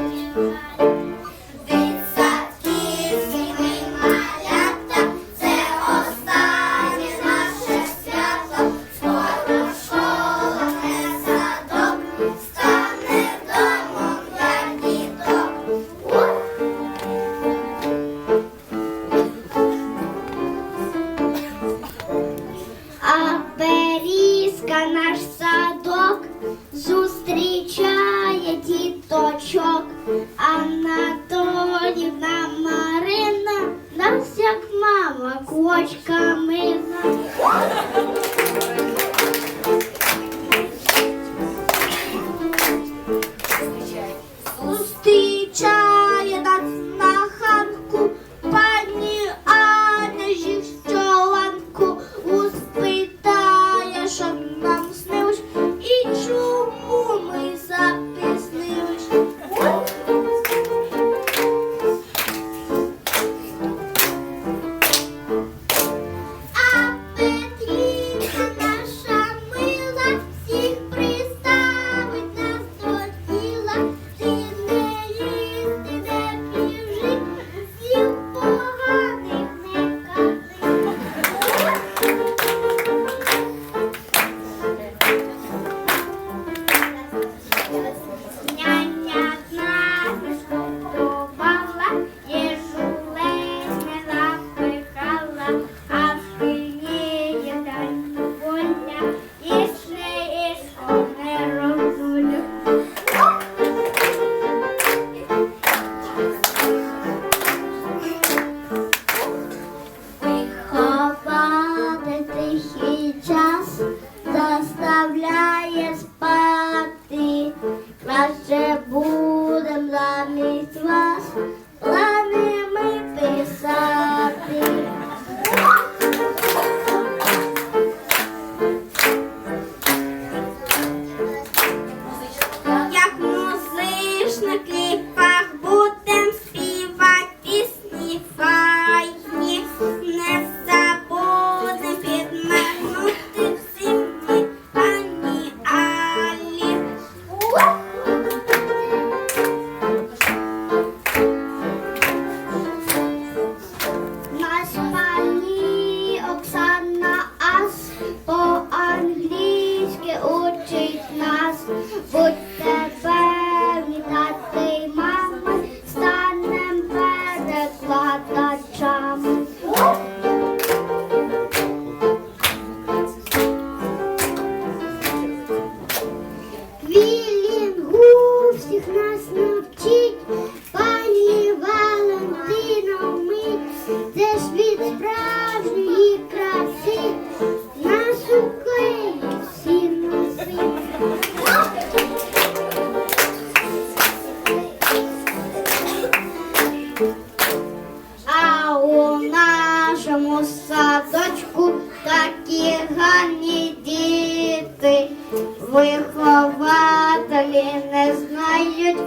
Thank you. Мама нашому садочку такі гарні діти, вихователі не знають.